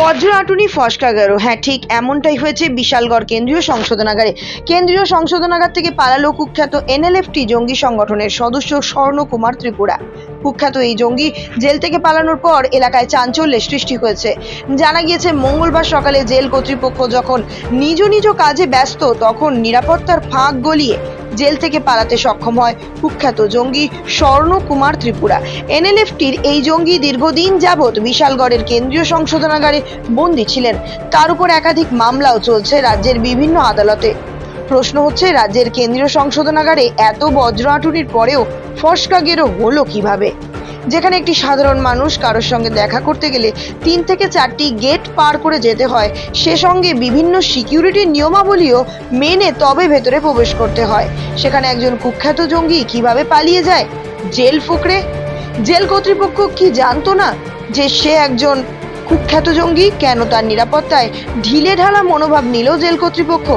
বজ্র আটুনি ফসকা গেল হ্যাঁ ঠিক এমনটাই হয়েছে বিশালগড় কেন্দ্রীয় সংশোধনাগারে। কেন্দ্রীয় সংশোধনাগার থেকে পালালো কুখ্যাত এনএলএফটি জঙ্গি সংগঠনের সদস্য স্বর্ণকুমার ত্রিপুরা। কুখ্যাত এই জঙ্গি জেল থেকে পালানোর পর এলাকায় চাঞ্চল্যের সৃষ্টি হয়েছে। জানা গিয়েছে, মঙ্গলবার সকালে জেল কর্তৃপক্ষ যখন নিজ নিজ কাজে ব্যস্ত, তখন নিরাপত্তার ফাঁক গলিয়ে জেল থেকে পালাতে সক্ষম হয় কুখ্যাত জঙ্গি স্বর্ণ কুমার ত্রিপুরা। এনএলএফটির এই জঙ্গি দীর্ঘদিন যাবৎ বিশালগড়ের কেন্দ্রীয় সংশোধনাগারে বন্দী ছিলেন। তার উপর একাধিক মামলাও চলছে রাজ্যের বিভিন্ন আদালতে। প্রশ্ন হচ্ছে, রাজ্যের কেন্দ্রীয় সংশোধনাগারে এত বজ্র আটুনির পরেও ফসকা গেরো হলো কীভাবে? যেখানে একটি সাধারণ মানুষ কারোর সঙ্গে দেখা করতে গেলে তিন থেকে চারটি গেট পার করে যেতে হয়। সে সঙ্গে বিভিন্ন সিকিউরিটির নিয়মাবলীও মেনে তবে ভেতরে প্রবেশ করতে হয়। সেখানে একজন কুখ্যাত জঙ্গি কীভাবে পালিয়ে যায়? জেল ফুকরে জেল কর্তৃপক্ষ কি জানতো না যে সে একজন কুখ্যাত জঙ্গি? কেন তার নিরাপত্তায় ঢিলে ঢালা মনোভাব নিল জেল কর্তৃপক্ষ?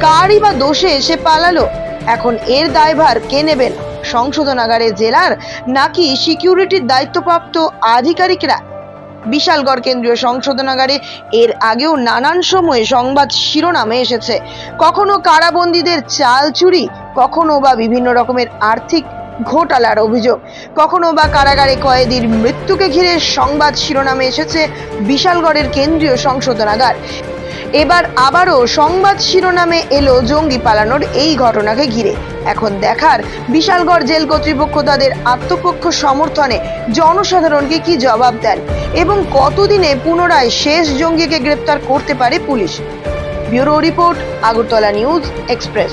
কারই বা দোষে সে পালালো? এখন এর দায়ভার কে নেবেন সংশোধনাগারে জেলার নাকি সিকিউরিটির দায়িত্বপ্রাপ্ত আধিকারিকরা? বিশালগড় কেন্দ্রীয় সংশোধনাগারে এর আগেও নানান সময়ে সংবাদ শিরোনামে এসেছে। কখনো কারাবন্দীদের চাল চুরি, কখনো বা বিভিন্ন রকমের আর্থিক ঘোটালার অভিযোগ, কখনো বা কারাগারে কয়েদির মৃত্যুকে ঘিরে সংবাদ শিরোনামে এসেছে বিশালগড়ের কেন্দ্রীয় সংশোধনাগার। এবার আবারও সংবাদ শিরোনামে এলো জঙ্গি পালানোর এই ঘটনাকে ঘিরে। এখন দেখার বিশালগড় জেল কর্তৃপক্ষ তাদের আত্মপক্ষ সমর্থনে জনসাধারণকে কি জবাব দেন এবং কতদিনে পুনরায় শেষ জঙ্গিকে গ্রেপ্তার করতে পারে police? Bureau report, Agartala news express.